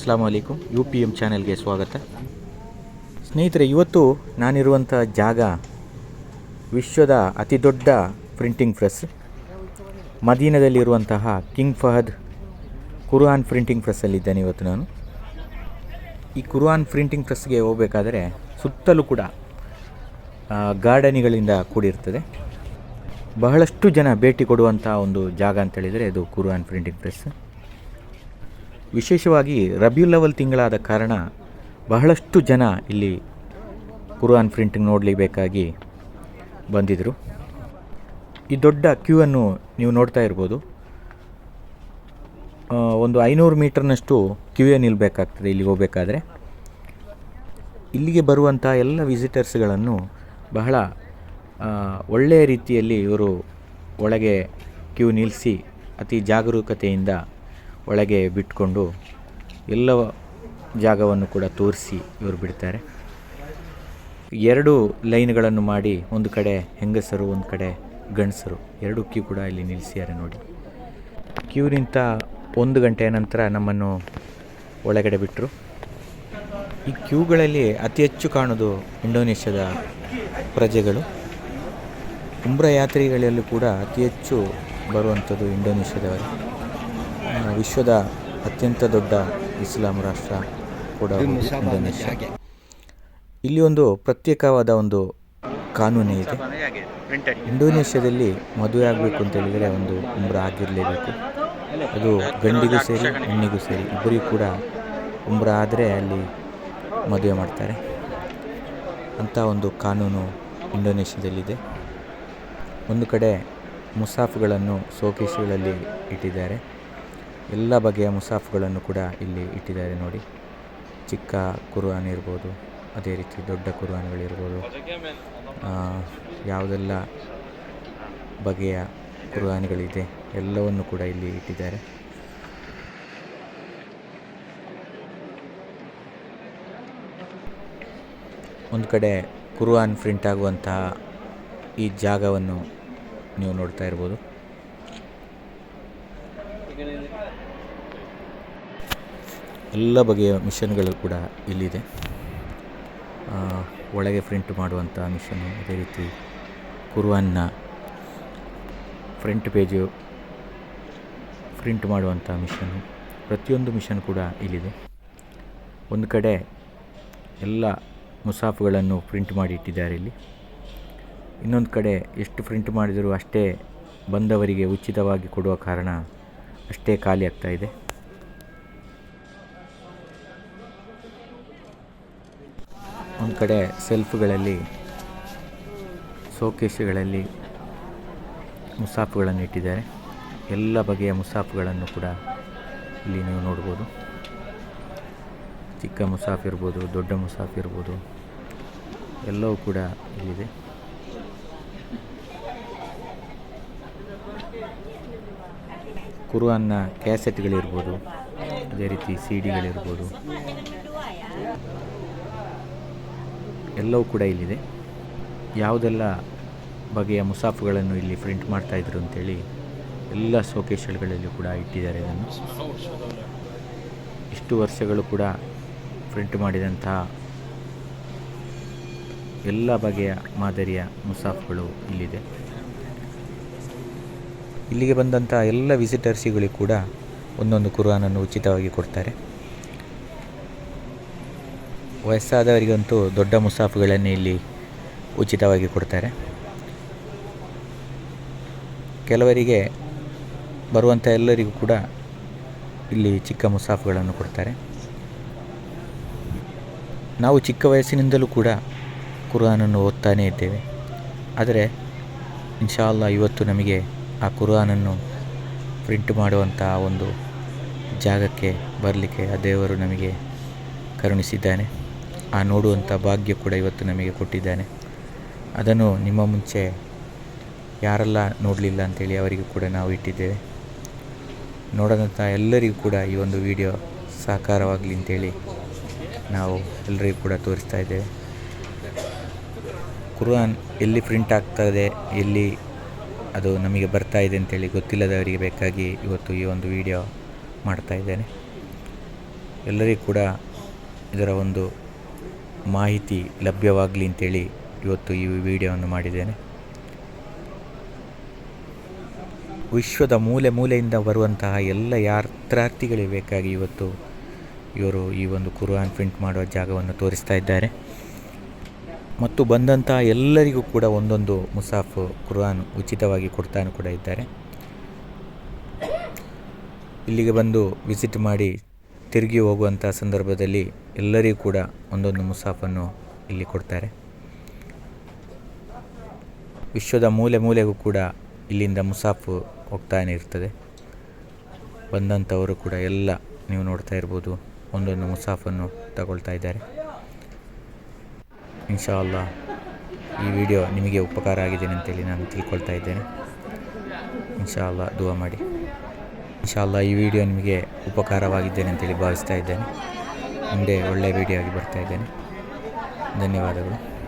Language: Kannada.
ಅಸ್ಲಾಂ ಅಲೈಕುಮ್ ಯು ಪಿ ಎಂ ಚಾನೆಲ್ಗೆ ಸ್ವಾಗತ. ಸ್ನೇಹಿತರೆ, ಇವತ್ತು ನಾನಿರುವಂಥ ಜಾಗ ವಿಶ್ವದ ಅತಿ ದೊಡ್ಡ ಪ್ರಿಂಟಿಂಗ್ ಪ್ರೆಸ್, ಮದೀನದಲ್ಲಿರುವಂತಹ ಕಿಂಗ್ ಫಹದ್ ಕುರ್ಆನ್ ಪ್ರಿಂಟಿಂಗ್ ಪ್ರೆಸ್ಸಲ್ಲಿದ್ದೇನೆ ಇವತ್ತು ನಾನು. ಈ ಕುರ್ಆನ್ ಪ್ರಿಂಟಿಂಗ್ ಪ್ರೆಸ್ಗೆ ಹೋಗಬೇಕಾದ್ರೆ ಸುತ್ತಲೂ ಕೂಡ ಗಾರ್ಡನಿಗಳಿಂದ ಕೂಡಿರ್ತದೆ. ಬಹಳಷ್ಟು ಜನ ಭೇಟಿ ಕೊಡುವಂಥ ಒಂದು ಜಾಗ ಅಂತ ಹೇಳಿದರೆ ಇದು ಕುರ್ಆನ್ ಪ್ರಿಂಟಿಂಗ್ ಪ್ರೆಸ್. ವಿಶೇಷವಾಗಿ ರಬಿಯುಲ್ ಅವಲ್ ತಿಂಗಳಾದ ಕಾರಣ ಬಹಳಷ್ಟು ಜನ ಇಲ್ಲಿ ಕುರಾನ್ ಪ್ರಿಂಟಿಂಗ್ ನೋಡಲಿಬೇಕಾಗಿ ಬಂದಿದ್ದರು ಈ ದೊಡ್ಡ ಕ್ಯೂ ಅನ್ನು ನೀವು ನೋಡ್ತಾ ಇರ್ಬೋದು. ಒಂದು ಐನೂರು ಮೀಟರ್ನಷ್ಟು ಕ್ಯೂವೇ ನಿಲ್ಲಬೇಕಾಗ್ತದೆ ಇಲ್ಲಿಗೆ ಹೋಗಬೇಕಾದ್ರೆ. ಇಲ್ಲಿಗೆ ಬರುವಂಥ ಎಲ್ಲ ವಿಸಿಟರ್ಸ್ಗಳನ್ನು ಬಹಳ ಒಳ್ಳೆಯ ರೀತಿಯಲ್ಲಿ ಇವರು ಒಳಗೆ ಕ್ಯೂ ನಿಲ್ಲಿಸಿ ಅತಿ ಜಾಗರೂಕತೆಯಿಂದ ಒಳಗೆ ಬಿಟ್ಕೊಂಡು ಎಲ್ಲ ಜಾಗವನ್ನು ಕೂಡ ತೋರಿಸಿ ಇವರು ಬಿಡ್ತಾರೆ. ಎರಡು ಲೈನ್ಗಳನ್ನು ಮಾಡಿ ಒಂದು ಕಡೆ ಹೆಂಗಸರು, ಒಂದು ಕಡೆ ಗಂಡಸರು. ಎರಡು ಕ್ಯೂ ಕೂಡ ಇಲ್ಲಿ ನಿಲ್ಲಿಸಿದ್ದಾರೆ ನೋಡಿ. ಕ್ಯೂ ನಿಂತ ಒಂದು ಗಂಟೆಯ ನಂತರ ನಮ್ಮನ್ನು ಒಳಗಡೆ ಬಿಟ್ಟರು ಈ ಕ್ಯೂಗಳಲ್ಲಿ ಅತಿ ಹೆಚ್ಚು ಕಾಣೋದು ಇಂಡೋನೇಷ್ಯಾದ ಪ್ರಜೆಗಳು. ಉಮ್ರ ಯಾತ್ರಿಗಳಲ್ಲೂ ಕೂಡ ಅತಿ ಹೆಚ್ಚು ಬರುವಂಥದ್ದು ಇಂಡೋನೇಷ್ಯಾದವರು. ವಿಶ್ವದ ಅತ್ಯಂತ ದೊಡ್ಡ ಇಸ್ಲಾಂ ರಾಷ್ಟ್ರ ಕೂಡ ಇಂಡೋನೇಷ್ಯಾ. ಇಲ್ಲಿ ಒಂದು ಪ್ರತ್ಯೇಕವಾದ ಒಂದು ಕಾನೂನು ಇದೆ. ಇಂಡೋನೇಷ್ಯಾದಲ್ಲಿ ಮದುವೆ ಆಗಬೇಕು ಅಂತ ಹೇಳಿದರೆ ಒಂದು ಉಂಬ್ರ ಆಗಿರಲೇಬೇಕು. ಅದು ಗಂಡಿಗೂ ಸೇರಿ ಹೆಣ್ಣಿಗೂ ಸೇರಿ ಇಬ್ಬರಿಗೂ ಕೂಡ ಉಂಬ್ರ ಆದರೆ ಅಲ್ಲಿ ಮದುವೆ ಮಾಡ್ತಾರೆ. ಅಂಥ ಒಂದು ಕಾನೂನು ಇಂಡೋನೇಷ್ಯಾದಲ್ಲಿದೆ. ಒಂದು ಕಡೆ ಮುಸಾಫ್ಗಳನ್ನು ಸೋಕೇಶುಗಳಲ್ಲಿ ಇಟ್ಟಿದ್ದಾರೆ. ಎಲ್ಲ ಬಗೆಯ ಮುಸಾಫ್ಗಳನ್ನು ಕೂಡ ಇಲ್ಲಿ ಇಟ್ಟಿದ್ದಾರೆ ನೋಡಿ. ಚಿಕ್ಕ ಕುರ್ಆನ್ ಇರ್ಬೋದು ಅದೇ ರೀತಿ ದೊಡ್ಡ ಕುರ್ಆನ್ಗಳಿರ್ಬೋದು ಆ, ಯಾವುದೆಲ್ಲ ಬಗೆಯ ಕುರ್ಆನ್ಗಳಿದೆ ಎಲ್ಲವನ್ನು ಕೂಡ ಇಲ್ಲಿ ಇಟ್ಟಿದ್ದಾರೆ. ಒಂದು ಕಡೆ ಕುರ್ಆನ್ ಪ್ರಿಂಟ್ ಆಗುವಂತಹ ಈ ಜಾಗವನ್ನು ನೀವು ನೋಡ್ತಾ ಇರ್ಬೋದು. ಎಲ್ಲ ಬಗೆಯ ಮಿಷನ್ಗಳು ಕೂಡ ಇಲ್ಲಿದೆ. ಒಳಗೆ ಪ್ರಿಂಟ್ ಮಾಡುವಂಥ ಮಿಷನ್ನು ಅದೇ ರೀತಿ ಕುರ್ವಾನ್ನ ಫ್ರಂಟ್ ಪೇಜು ಪ್ರಿಂಟ್ ಮಾಡುವಂಥ ಮಿಷನ್ನು ಪ್ರತಿಯೊಂದು ಮಿಷನ್ ಕೂಡ ಇಲ್ಲಿದೆ. ಒಂದು ಕಡೆ ಎಲ್ಲ ಮುಸಾಫುಗಳನ್ನು ಪ್ರಿಂಟ್ ಮಾಡಿ ಇಟ್ಟಿದ್ದಾರೆ ಇಲ್ಲಿ. ಇನ್ನೊಂದು ಕಡೆ ಎಷ್ಟು ಪ್ರಿಂಟ್ ಮಾಡಿದರೂ ಅಷ್ಟೇ ಬಂದವರಿಗೆ ಉಚಿತವಾಗಿ ಕೊಡುವ ಕಾರಣ ಅಷ್ಟೇ ಖಾಲಿ ಆಗ್ತಾ ಒಂದು ಕಡೆ ಸೆಲ್ಫ್ಗಳಲ್ಲಿ ಸೋಕೇಶುಗಳಲ್ಲಿ ಮುಸಾಫುಗಳನ್ನು ಇಟ್ಟಿದ್ದಾರೆ. ಎಲ್ಲ ಬಗೆಯ ಮುಸಾಫುಗಳನ್ನು ಕೂಡ ಇಲ್ಲಿ ನೀವು ನೋಡ್ಬೋದು. ಚಿಕ್ಕ ಮುಸಾಫ್ ಇರ್ಬೋದು, ದೊಡ್ಡ ಮುಸಾಫ್ ಇರ್ಬೋದು, ಎಲ್ಲವೂ ಕೂಡ ಇಲ್ಲಿದೆ. ಕುರುವನ್ನ ಕ್ಯಾಸೆಟ್ಗಳಿರ್ಬೋದು, ಅದೇ ರೀತಿ ಸಿ ಡಿಗಳಿರ್ಬೋದು ಎಲ್ಲವೂ ಕೂಡ ಇಲ್ಲಿದೆ. ಯಾವುದೆಲ್ಲ ಬಗೆಯ ಮುಸಾಫುಗಳನ್ನು ಇಲ್ಲಿ ಪ್ರಿಂಟ್ ಮಾಡ್ತಾಯಿದ್ರು ಅಂತೇಳಿ ಎಲ್ಲ ಶೋಕೇಶ್ಗಳಲ್ಲೂ ಕೂಡ ಇಟ್ಟಿದ್ದಾರೆ ಇದನ್ನು. ಇಷ್ಟು ವರ್ಷಗಳು ಕೂಡ ಪ್ರಿಂಟ್ ಮಾಡಿದಂತಹ ಎಲ್ಲ ಬಗೆಯ ಮಾದರಿಯ ಮುಸಾಫ್ಗಳು ಇಲ್ಲಿದೆ. ಇಲ್ಲಿಗೆ ಬಂದಂಥ ಎಲ್ಲ ವಿಸಿಟರ್ಸಿಗಳಿಗೆ ಕೂಡ ಒಂದೊಂದು ಕುರಾನನ್ನು ಉಚಿತವಾಗಿ ಕೊಡ್ತಾರೆ. ವಯಸ್ಸಾದವರಿಗಂತೂ ದೊಡ್ಡ ಮುಸಾಫುಗಳನ್ನು ಇಲ್ಲಿ ಉಚಿತವಾಗಿ ಕೊಡ್ತಾರೆ. ಕೆಲವರಿಗೆ, ಬರುವಂಥ ಎಲ್ಲರಿಗೂ ಕೂಡ ಇಲ್ಲಿ ಚಿಕ್ಕ ಮುಸಾಫುಗಳನ್ನು ಕೊಡ್ತಾರೆ. ನಾವು ಚಿಕ್ಕ ವಯಸ್ಸಿನಿಂದಲೂ ಕೂಡ ಕುರಾನನ್ನು ಓದ್ತಾನೇ ಇದ್ದೇವೆ. ಆದರೆ ಇನ್ಶಾ ಅಲ್ಲಾ ಇವತ್ತು ನಮಗೆ ಆ ಕುರಾನನ್ನು ಪ್ರಿಂಟ್ ಮಾಡುವಂಥ ಒಂದು ಜಾಗಕ್ಕೆ ಬರಲಿಕ್ಕೆ ಆ ದೇವರು ನಮಗೆ ಕರುಣಿಸಿದ್ದಾನೆ. ಆ ನೋಡುವಂಥ ಭಾಗ್ಯ ಕೂಡ ಇವತ್ತು ನಮಗೆ ಕೊಟ್ಟಿದ್ದಾನೆ. ಅದನ್ನು ನಿಮ್ಮ ಮುಂಚೆ ಯಾರೆಲ್ಲ ನೋಡಲಿಲ್ಲ ಅಂತೇಳಿ ಅವರಿಗೂ ಕೂಡ ನಾವು ಇಟ್ಟಿದ್ದೇವೆ. ನೋಡದಂಥ ಎಲ್ಲರಿಗೂ ಕೂಡ ಈ ಒಂದು ವಿಡಿಯೋ ಸಾಕಾರವಾಗಲಿ ಅಂತೇಳಿ ನಾವು ಎಲ್ಲರಿಗೂ ಕೂಡ ತೋರಿಸ್ತಾ ಇದ್ದೇವೆ. ಕುರಾನ್ ಎಲ್ಲಿ ಪ್ರಿಂಟ್ ಆಗ್ತದೆ ಎಲ್ಲಿ ಅದು ನಮಗೆ ಬರ್ತಾ ಇದೆ ಅಂತೇಳಿ ಗೊತ್ತಿಲ್ಲದವರಿಗೆ ಬೇಕಾಗಿ ಇವತ್ತು ಈ ಒಂದು ವಿಡಿಯೋ ಮಾಡ್ತಾ ಇದ್ದೇನೆ. ಎಲ್ಲರಿಗೂ ಕೂಡ ಇದರ ಒಂದು ಮಾಹಿತಿ ಲಭ್ಯವಾಗಲಿ ಅಂತೇಳಿ ಇವತ್ತು ಈ ವಿಡಿಯೋವನ್ನು ಮಾಡಿದ್ದೇನೆ. ವಿಶ್ವದ ಮೂಲೆ ಮೂಲೆಯಿಂದ ಬರುವಂತಹ ಎಲ್ಲ ಯಾತ್ರಾರ್ಥಿಗಳಿಗೆ ಬೇಕಾಗಿ ಇವತ್ತು ಇವರು ಈ ಒಂದು ಕುರುಹಾನ್ ಪ್ರಿಂಟ್ ಮಾಡುವ ಜಾಗವನ್ನು ತೋರಿಸ್ತಾ ಇದ್ದಾರೆ. ಮತ್ತು ಬಂದಂತಹ ಎಲ್ಲರಿಗೂ ಕೂಡ ಒಂದೊಂದು ಮುಸಾಫ್ ಕುರ್ಆನ್ ಉಚಿತವಾಗಿ ಕೊಡ್ತಾನೂ ಕೂಡ ಇದ್ದಾರೆ. ಇಲ್ಲಿಗೆ ಬಂದು ವಿಸಿಟ್ ಮಾಡಿ ತಿರುಗಿ ಹೋಗುವಂಥ ಸಂದರ್ಭದಲ್ಲಿ ಎಲ್ಲರಿಗೂ ಕೂಡ ಒಂದೊಂದು ಮುಸಾಫನ್ನು ಇಲ್ಲಿ ಕೊಡ್ತಾರೆ. ವಿಶ್ವದ ಮೂಲೆ ಮೂಲೆಗೂ ಕೂಡ ಇಲ್ಲಿಂದ ಮುಸಾಫು ಹೋಗ್ತಾನೆ ಇರ್ತದೆ. ಬಂದಂಥವರು ಕೂಡ ಎಲ್ಲ ನೀವು ನೋಡ್ತಾ ಇರ್ಬೋದು, ಒಂದೊಂದು ಮುಸಾಫನ್ನು ತಗೊಳ್ತಾ ಇದ್ದಾರೆ. ಇನ್ಶಾ ಅಲ್ಲಾ ಈ ವಿಡಿಯೋ ನಿಮಗೆ ಉಪಕಾರ ಆಗಿದೆ ಅಂತೇಳಿ ನಾನು ತಿಳ್ಕೊಳ್ತಾ ಇದ್ದೇನೆ. ಇನ್ಶಾ ಅಲ್ಲಾ ದುವಾ ಮಾಡಿ. ಇನ್ಶಾ ಅಲ್ಲಾ ಈ ವಿಡಿಯೋ ನಿಮಗೆ ಉಪಕಾರವಾಗಿದ್ದೇನೆ ಅಂತೇಳಿ ಭಾವಿಸ್ತಾ ಇದ್ದೇನೆ. ಮುಂದೆ ಒಳ್ಳೆಯ ವಿಡಿಯೋ ಆಗಿ ಬರ್ತಾ ಇದ್ದೇನೆ. ಧನ್ಯವಾದಗಳು.